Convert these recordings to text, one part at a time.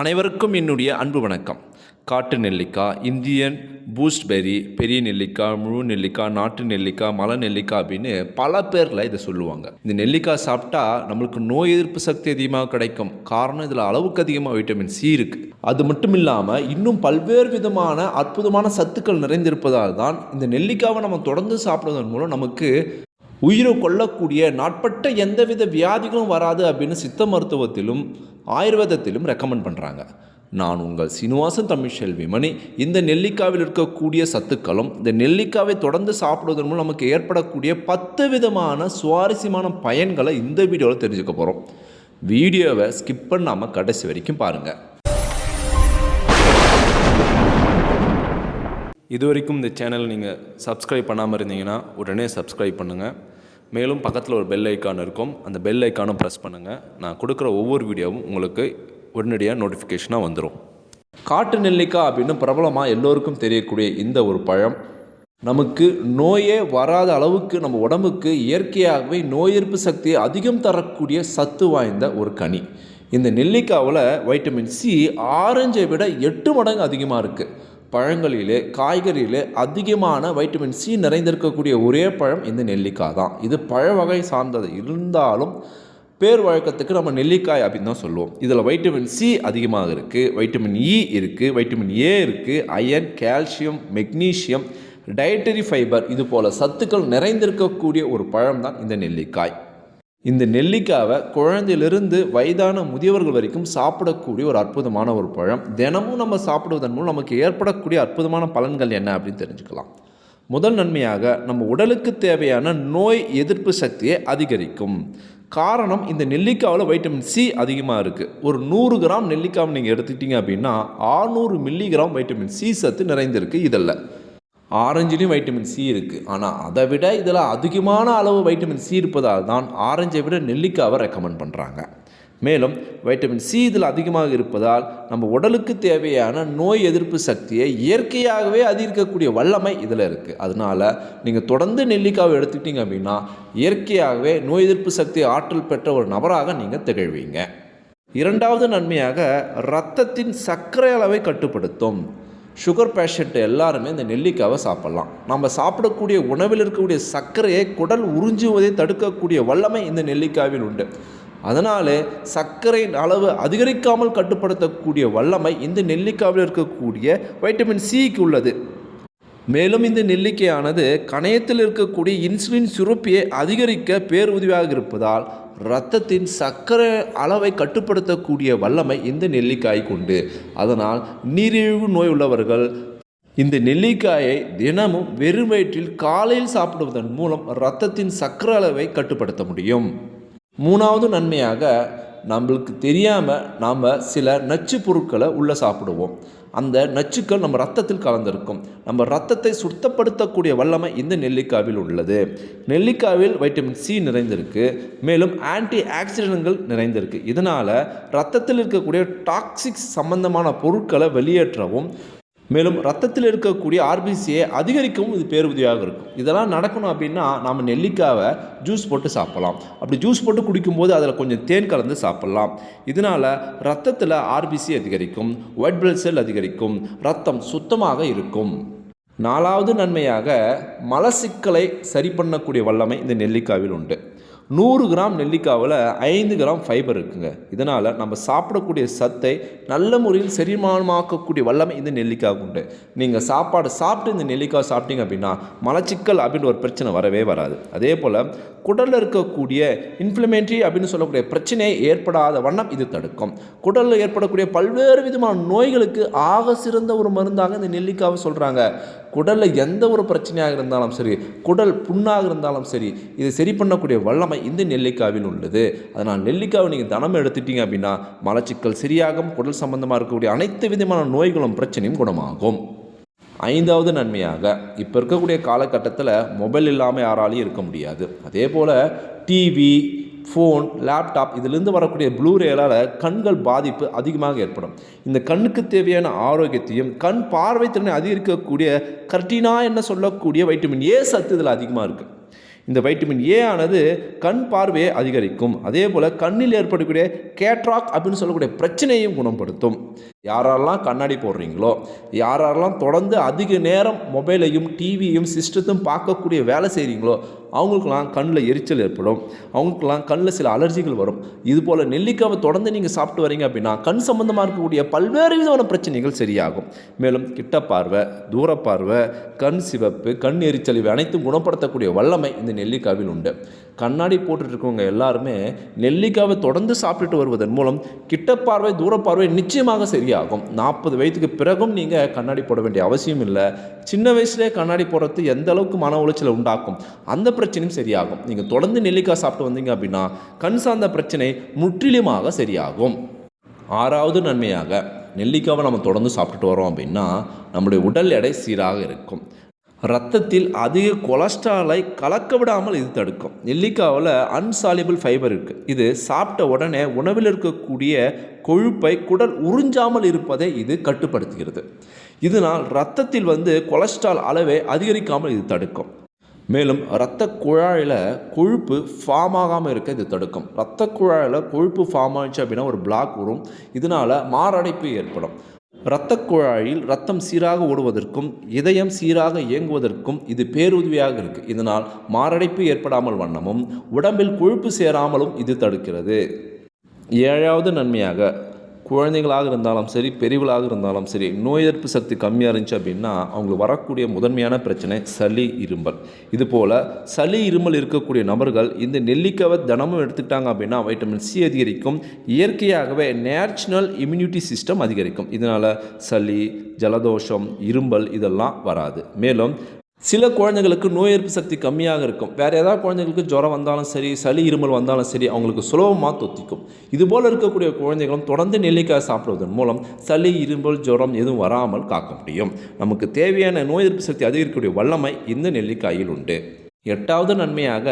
அனைவருக்கும் என்னுடைய அன்பு வணக்கம். காட்டு நெல்லிக்காய் இந்தியன் பூஸ்ட் பெரி பெரிய நெல்லிக்காய் முழு நெல்லிக்காய் நாட்டு நெல்லிக்காய் மலை நெல்லிக்காய் அப்படின்னு பல பேரில் இதை சொல்லுவாங்க. இந்த நெல்லிக்காய் சாப்பிட்டா நம்மளுக்கு நோய் எதிர்ப்பு சக்தி அதிகமாக கிடைக்கும். காரணம் இதில் அளவுக்கு அதிகமாக வைட்டமின் சி இருக்குது அது மட்டும் இல்லாமல் இன்னும் பல்வேறு விதமான அற்புதமான சத்துக்கள் நிறைந்திருப்பதால் தான் இந்த நெல்லிக்காவை நம்ம தொடர்ந்து சாப்பிடுவதன் மூலம் நமக்கு உயிரை கொல்லக்கூடிய நாட்பட்ட எந்தவித வியாதிகளும் வராது அப்படின்னு சித்த மருத்துவத்திலும் ஆயுர்வேதத்திலும் ரெக்கமெண்ட் பண்ணுறாங்க நான் உங்கள் சீனிவாசன் தமிழ் செல்விமணி. இந்த நெல்லிக்காவில் இருக்கக்கூடிய சத்துக்களும் இந்த நெல்லிக்காவை தொடர்ந்து சாப்பிடுவதன் மூலம் நமக்கு ஏற்படக்கூடிய பத்து விதமான சுவாரஸ்யமான பயன்களை இந்த வீடியோவில் தெரிஞ்சுக்க போகிறோம் வீடியோவை ஸ்கிப் பண்ணாமல் கடைசி வரைக்கும் பாருங்கள் இது வரைக்கும் இந்த சேனல் நீங்கள் சப்ஸ்கிரைப் பண்ணாமல் இருந்தீங்கன்னா உடனே சப்ஸ்கிரைப் பண்ணுங்கள் மேலும் பக்கத்தில் ஒரு பெல் ஐக்கான் இருக்கும். அந்த பெல் ஐக்கானும் ப்ரெஸ் பண்ணுங்கள் நான் கொடுக்குற ஒவ்வொரு வீடியோவும் உங்களுக்கு உடனடியாக நோட்டிஃபிகேஷனாக வந்துடும் காட்டு நெல்லிக்காய் அப்படின்னு பிரபலமாக எல்லோருக்கும் தெரியக்கூடிய இந்த ஒரு பழம் நமக்கு நோயே வராத அளவுக்கு நம்ம உடம்புக்கு இயற்கையாகவே நோய் எதிர்ப்பு சக்தியை அதிகம் தரக்கூடிய சத்து வாய்ந்த ஒரு கனி. இந்த நெல்லிக்காவில் வைட்டமின் சி ஆரஞ்சை விட எட்டு மடங்கு அதிகமாக இருக்குது பழங்களிலே காய்கறியிலே அதிகமான வைட்டமின் சி நிறைந்திருக்கக்கூடிய ஒரே பழம் இந்த நெல்லிக்காய் தான். இது பழ வகை சார்ந்தது இருந்தாலும் பேர் வழக்கத்துக்கு நம்ம நெல்லிக்காய் அப்படின்னு தான் சொல்லுவோம். இதில் வைட்டமின் சி அதிகமாக இருக்குது வைட்டமின் இ இருக்குது வைட்டமின் ஏ இருக்குது iron calcium magnesium dietary fibre இது போல் சத்துக்கள் நிறைந்திருக்கக்கூடிய ஒரு பழம் தான் இந்த நெல்லிக்காய். இந்த நெல்லிக்காவை குழந்தையிலிருந்து வயதான முதியவர்கள் வரைக்கும் சாப்பிடக்கூடிய ஒரு அற்புதமான ஒரு பழம். தினமும் நம்ம சாப்பிடுவதன் மூலம் நமக்கு ஏற்படக்கூடிய அற்புதமான பலன்கள் என்ன அப்படின்னு தெரிஞ்சுக்கலாம். முதல் நன்மையாக நம்ம உடலுக்கு தேவையான நோய் எதிர்ப்பு சக்தியை அதிகரிக்கும். காரணம் இந்த நெல்லிக்காவில் வைட்டமின் சி அதிகமாக இருக்குது ஒரு நூறு கிராம் நெல்லிக்காவை நீங்கள் எடுத்துக்கிட்டீங்க அப்படின்னா ஆறுநூறு மில்லிகிராம் வைட்டமின் சி சத்து நிறைந்திருக்கு. இதில் ஆரஞ்சுலேயும் வைட்டமின் சி இருக்குது ஆனால் அதை விட இதில் அதிகமான அளவு வைட்டமின் சி இருப்பதால் தான் ஆரஞ்சை விட நெல்லிக்காவை ரெக்கமெண்ட் பண்ணுறாங்க மேலும் வைட்டமின் சி இதில் அதிகமாக இருப்பதால் நம்ம உடலுக்கு தேவையான நோய் எதிர்ப்பு சக்தியை இயற்கையாகவே அதிகரிக்கக்கூடிய வல்லமை இதில் இருக்குது அதனால் நீங்கள் தொடர்ந்து நெல்லிக்காவை எடுத்துக்கிட்டீங்க அப்படின்னா இயற்கையாகவே நோய் எதிர்ப்பு சக்தி ஆற்றல் பெற்ற ஒரு நபராக நீங்கள் திகழ்வீங்க. இரண்டாவது நன்மையாக இரத்தத்தின் சர்க்கரை அளவை கட்டுப்படுத்தும். சுகர் பேஷண்ட் எல்லாருமே இந்த நெல்லிக்காவை சாப்பிட்லாம். நம்ம சாப்பிடக்கூடிய உணவில் இருக்கக்கூடிய சர்க்கரையை குடல் உறிஞ்சுவதை தடுக்கக்கூடிய வல்லமை இந்த நெல்லிக்காவில் உண்டு. அதனாலே சர்க்கரையின் அளவு அதிகரிக்காமல் கட்டுப்படுத்தக்கூடிய வல்லமை இந்த நெல்லிக்காவில் இருக்கக்கூடிய வைட்டமின் சிக்கு உள்ளது. மேலும் இந்த நெல்லிக்கையானது கணையத்தில் இருக்கக்கூடிய இன்சுலின் சுரப்பியை அதிகரிக்க பேருதவியாக இருப்பதால் இரத்தத்தின் சர்க்கரை அளவை கட்டுப்படுத்தக்கூடிய வல்லமை இந்த நெல்லிக்காய் உண்டு. அதனால் நீரிழிவு நோய் உள்ளவர்கள் இந்த நெல்லிக்காயை தினமும் வெறும் வயிற்றில் காலையில் சாப்பிடுவதன் மூலம் இரத்தத்தின் சர்க்கரை அளவை கட்டுப்படுத்த முடியும். மூணாவது நன்மையாக நம்மளுக்கு தெரியாமல் நாம் சில நச்சு பொருட்களை உள்ளே சாப்பிடுவோம். அந்த நச்சுக்கள் நம்ம ரத்தத்தில் கலந்திருக்கும். நம்ம ரத்தத்தை சுத்தப்படுத்தக்கூடிய வல்லமை இந்த நெல்லிக்காவில் உள்ளது. நெல்லிக்காவில் வைட்டமின் சி நிறைந்திருக்கு. மேலும் ஆன்டி ஆக்சிடென்ட்கள் நிறைந்திருக்கு. இதனால் ரத்தத்தில் இருக்கக்கூடிய டாக்ஸிக்ஸ் சம்பந்தமான பொருட்களை வெளியேற்றவும் மேலும் ரத்தத்தில் இருக்கக்கூடிய ஆர்பிசியை அதிகரிக்கவும் இது பேருதவியாக இருக்கும். இதெல்லாம் நடக்கணும் அப்படின்னா நாம் நெல்லிக்காவை ஜூஸ் போட்டு சாப்பிட்லாம். அப்படி ஜூஸ் போட்டு குடிக்கும்போது அதில் கொஞ்சம் தேன் கலந்து சாப்பிட்லாம். இதனால் ரத்தத்தில் ஆர்பிசி அதிகரிக்கும் ஒயிட் பிளட் செல் அதிகரிக்கும் ரத்தம் சுத்தமாக இருக்கும். நாலாவது நன்மையாக மலசிக்கலை சரி பண்ணக்கூடிய வல்லமை இந்த நெல்லிக்காவில் உண்டு. நூறு கிராம் நெல்லிக்காவில் ஐந்து கிராம் ஃபைபர் இருக்குங்க. இதனால் நம்ம சாப்பிடக்கூடிய சத்தை நல்ல முறையில் செரிமானமாக்கக்கூடிய வல்லமை இந்த நெல்லிக்காய் உண்டு. நீங்கள் சாப்பாடு சாப்பிட்டு இந்த நெல்லிக்காய் சாப்பிட்டீங்க அப்படின்னா மலச்சிக்கல் அப்படின்னு ஒரு பிரச்சனை வரவே வராது. அதே போல் குடலில் இருக்கக்கூடிய இன்ஃப்ளமேட்ரி அப்படின்னு சொல்லக்கூடிய பிரச்சனையை ஏற்படாத வண்ணம் இது தடுக்கும். குடலில் ஏற்படக்கூடிய பல்வேறு விதமான நோய்களுக்கு ஆக சிறந்த ஒரு மருந்தாக இந்த நெல்லிக்காவை சொல்கிறாங்க குடலில் எந்த ஒரு பிரச்சனையாக இருந்தாலும் சரி குடல் புண்ணாக இருந்தாலும் சரி இதை சரி பண்ணக்கூடிய வல்லமை இந்த நெல்லிக்காவில் உள்ளது. அதனால் நெல்லிக்காவை நீங்கள் தனம் எடுத்துட்டீங்க அப்படின்னா மலச்சிக்கல் சரியாகும் குடல் சம்பந்தமாக இருக்கக்கூடிய அனைத்து விதமான நோய்களும் பிரச்சனையும் குணமாகும். ஐந்தாவது நன்மையாக இப்போ இருக்கக்கூடிய காலகட்டத்தில் மொபைல் இல்லாமல் யாராலையும் இருக்க முடியாது. அதே போல் டிவி ஃபோன் லேப்டாப் இதிலிருந்து வரக்கூடிய ப்ளூரேலால் கண்கள் பாதிப்பு அதிகமாக ஏற்படும். இந்த கண்ணுக்கு தேவையான ஆரோக்கியத்தையும் கண் பார்வை திறனை அதிகரிக்கக்கூடிய கர்டினா என்ன சொல்லக்கூடிய வைட்டமின் ஏ சத்து இதில் அதிகமாக இருக்குது இந்த வைட்டமின் ஏ ஆனது கண் பார்வையை அதிகரிக்கும். அதே போல் கண்ணில் ஏற்படக்கூடிய கேட்ராக் அப்படின்னு சொல்லக்கூடிய பிரச்சனையும் குணப்படுத்தும். யாரெல்லாம் கண்ணாடி போடுறீங்களோ யாரெல்லாம் தொடர்ந்து அதிக நேரம் மொபைலையும் டிவியையும் சிஸ்டத்தையும் பார்க்கக்கூடிய வேலை செய்கிறீங்களோ அவங்களுக்கெல்லாம் கண்ணில் எரிச்சல் ஏற்படும். அவங்களுக்கெல்லாம் கண்ணில் சில அலர்ஜிகள் வரும். இது போல் நெல்லிக்காவை தொடர்ந்து நீங்கள் சாப்பிட்டு வரீங்க அப்படின்னா கண் சம்மந்தமாக இருக்கக்கூடிய பல்வேறு விதமான பிரச்சனைகள் சரியாகும். மேலும் கிட்ட பார்வை தூர பார்வை கண் சிவப்பு கண் எரிச்சல் இவை அனைத்தும் குணப்படுத்தக்கூடிய வல்லமை இந்த நெல்லிக்காவில் உண்டு. கண்ணாடி போட்டுட்ருக்கவங்க எல்லாருமே நெல்லிக்காவை தொடர்ந்து சாப்பிட்டுட்டு வருவதன் மூலம் கிட்ட பார்வை தூர பார்வை நிச்சயமாக சரியாகும். நாற்பது வயதுக்கு பிறகும் நீங்கள் கண்ணாடி போட வேண்டிய அவசியம் இல்லை. சின்ன வயசுலேயே கண்ணாடி போடுறது எந்த அளவுக்கு மன உளைச்சலை உண்டாக்கும்? அந்த பிரச்சனையும் சரியாகும். நீங்கள் தொடர்ந்து நெல்லிக்காய் சாப்பிட்டு வந்தீங்க அப்படின்னா கண் சார்ந்த பிரச்சனை முற்றிலுமாக சரியாகும். ஆறாவது நன்மையாக நெல்லிக்காவை நம்ம தொடர்ந்து சாப்பிட்டுட்டு வரோம் அப்படின்னா நம்முடைய உடல் எடை சீராக இருக்கும். ரத்தத்தில் அதிக கொலஸ்ட்ராலை கலக்க விடாமல் இது தடுக்கும். நெல்லிக்காவில் அன்சாலிபிள் ஃபைபர் இருக்குது இது சாப்பிட்ட உடனே உணவில் இருக்கக்கூடிய கொழுப்பை குடல் உறிஞ்சாமல் இருப்பதை இது கட்டுப்படுத்துகிறது. இதனால் ரத்தத்தில் வந்து கொலஸ்ட்ரால் அளவை அதிகரிக்காமல் இது தடுக்கும். மேலும் இரத்த குழாயில் கொழுப்பு ஃபார்ம் ஆகாமல் இருக்க இது தடுக்கும். இரத்த குழாயில் கொழுப்பு ஃபார்ம் ஆச்சு அப்படின்னா ஒரு பிளாக் வரும். இதனால் மாரடைப்பு ஏற்படும். இரத்த குழாயில் ரத்தம் சீராக ஓடுவதற்கும் இதயம் சீராக இயங்குவதற்கும் இது பேருதவியாக இருக்குது இதனால் மாரடைப்பு ஏற்படாமல் வண்ணமும் உடம்பில் கொழுப்பு சேராமலும் இது தடுக்கிறது. ஏழாவது நன்மையாக குழந்தைகளாக இருந்தாலும் சரி பெரியவளாக இருந்தாலும் சரி நோய் எதிர்ப்பு சக்தி கம்மியாக இருந்துச்சு அப்படின்னா அவங்களுக்கு வரக்கூடிய முதன்மையான பிரச்சனை சளி இருமல். இது போல் சளி இருமல் இருக்கக்கூடிய நபர்கள் இந்த நெல்லிக்காவை தினமும் எடுத்துக்கிட்டாங்க அப்படின்னா வைட்டமின் சி அதிகரிக்கும். இயற்கையாகவே நேச்சுரல் இம்யூனிட்டி சிஸ்டம் அதிகரிக்கும். இதனால் சளி ஜலதோஷம் இருமல் இதெல்லாம் வராது. மேலும் சில குழந்தைங்களுக்கு நோய் எதிர்ப்பு சக்தி கம்மியாக இருக்கும். வேறு ஏதாவது குழந்தைங்களுக்கு ஜுரம் வந்தாலும் சரி சளி இருமல் வந்தாலும் சரி அவங்களுக்கு சுலபமாக தொத்திக்கும். இதுபோல் இருக்கக்கூடிய குழந்தைகளும் தொடர்ந்து நெல்லிக்காய் சாப்பிடுவதன் மூலம் சளி இருமல் ஜுரம் எதுவும் வராமல் காக்க முடியும். நமக்கு தேவையான நோய் எதிர்ப்பு சக்தி அதிகரிக்கக்கூடிய வல்லமை இந்த நெல்லிக்காயில் உண்டு. எட்டாவது நன்மையாக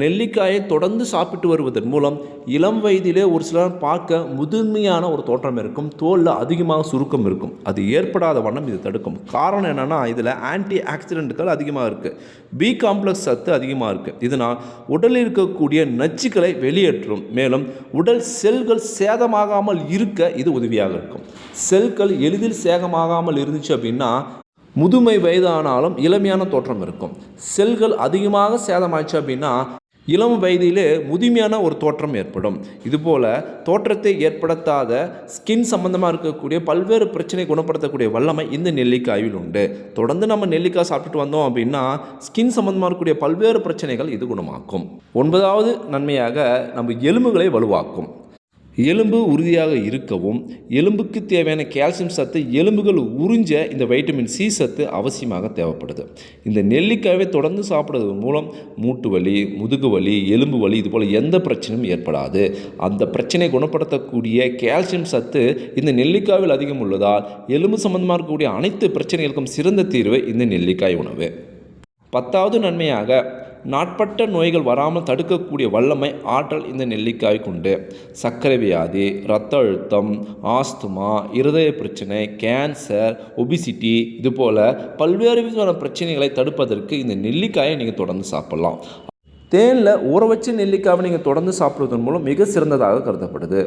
நெல்லிக்காயை தொடர்ந்து சாப்பிட்டு வருவதன் மூலம் இளம் வயதிலே ஒரு சிலர் பார்க்க முதுமையான ஒரு தோற்றம் இருக்கும் தோலில் அதிகமாக சுருக்கம் இருக்கும். அது ஏற்படாத வண்ணம் இது தடுக்கும். காரணம் என்னென்னா இதில் ஆன்டி ஆக்சிடென்ட்கள் அதிகமாக இருக்குது பி காம்ப்ளெக்ஸ் சத்து அதிகமாக இருக்குது இதனால் உடலில் இருக்கக்கூடிய நச்சுக்களை வெளியேற்றும். மேலும் உடல் செல்கள் சேதமாகாமல் இருக்க இது உதவியாக இருக்கும். செல்கள் எளிதில் சேதமாகாமல் இருந்துச்சு அப்படின்னா முதுமை வயதானாலும் இளமையான தோற்றம் இருக்கும். செல்கள் அதிகமாக சேதமாச்சு அப்படின்னா இளம் வயதிலே முதுமையான ஒரு தோற்றம் ஏற்படும். இதுபோல் தோற்றத்தை ஏற்படுத்தாத ஸ்கின் சம்பந்தமாக இருக்கக்கூடிய பல்வேறு பிரச்சனை குணப்படுத்தக்கூடிய வல்லமை இந்த நெல்லிக்காயில் உண்டு. தொடர்ந்து நம்ம நெல்லிக்காய் சாப்பிட்டுட்டு வந்தோம் அப்படின்னா ஸ்கின் சம்பந்தமாக இருக்கக்கூடிய பல்வேறு பிரச்சனைகள் இது குணமாக்கும். ஒன்பதாவது நன்மையாக நம்ம எலும்புகளை வலுவாக்கும். எலும்பு உறுதியாக இருக்கவும் எலும்புக்கு தேவையான கால்சியம் சத்து எலும்புகள் உறிஞ்ச இந்த வைட்டமின் சி சத்து அவசியமாக தேவைப்படுது. இந்த நெல்லிக்காயை தொடர்ந்து சாப்பிடுவது மூலம் மூட்டு வலி முதுகு வலி எலும்பு வலி இது போல் எந்த பிரச்சனையும் ஏற்படாது. அந்த பிரச்சனை குணப்படுத்தக்கூடிய கால்சியம் சத்து இந்த நெல்லிக்காயில் அதிகம் உள்ளதால் எலும்பு சம்பந்தமாக இருக்கக்கூடிய அனைத்து பிரச்சனைகளுக்கும் சிறந்த தீர்வு இந்த நெல்லிக்காய் உணவு. பத்தாவது நன்மையாக நாட்பட்ட நோய்கள் வராமல் தடுக்கக்கூடிய வல்லமை ஆற்றல் இந்த நெல்லிக்காய் உண்டு சர்க்கரை வியாதி இரத்த அழுத்தம் ஆஸ்துமா இருதய பிரச்சனை கேன்சர் ஒபிசிட்டி இது போல் பல்வேறு விதமான பிரச்சனைகளை தடுப்பதற்கு இந்த நெல்லிக்காயை நீங்கள் தொடர்ந்து சாப்பிட்லாம். தேனில் ஊற வச்ச நெல்லிக்காவை நீங்கள் தொடர்ந்து சாப்பிடுவதன் மூலம் மிக சிறந்ததாக கருதப்படுது.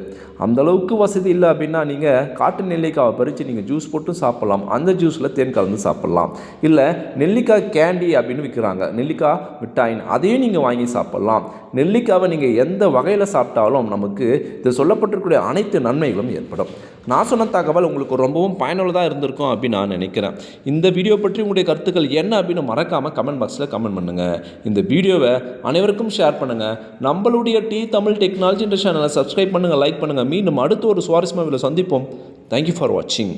அந்த அளவுக்கு வசதி இல்லை அப்படின்னா நீங்கள் காட்டு நெல்லிக்காவை பறித்து நீங்கள் ஜூஸ் போட்டு சாப்பிட்லாம். அந்த ஜூஸில் தேன் கலந்து சாப்பிட்லாம். இல்லை நெல்லிக்காய் கேண்டி அப்படின்னு விற்கிறாங்க நெல்லிக்காய் மிட்டாயின் அதையும் நீங்கள் வாங்கி சாப்பிட்லாம். நெல்லிக்காவை நீங்கள் எந்த வகையில் சாப்பிட்டாலும் நமக்கு இது சொல்லப்பட்டிருக்கக்கூடிய அனைத்து நன்மைகளும் ஏற்படும். நான் சொன்ன தகவல் உங்களுக்கு ரொம்பவும் பயனுள்ளதாக இருந்திருக்கும் அப்படின்னு நான் நினைக்கிறேன். இந்த வீடியோ பற்றி உங்களுடைய கருத்துக்கள் என்ன அப்படின்னு மறக்காமல் கமெண்ட் பாக்ஸில் கமெண்ட் பண்ணுங்கள் இந்த வீடியோவை அனைவருக்கும் ஷேர் பண்ணுங்கள் நம்மளுடைய டி தமிழ் டெக்னாலஜி என்ற சேனலை சப்ஸ்கிரைப் பண்ணுங்கள் லைக் பண்ணுங்கள் மீண்டும் அடுத்து ஒரு சுவாரஸ்யமாக சந்திப்போம். தேங்க்யூ ஃபார் வாட்சிங்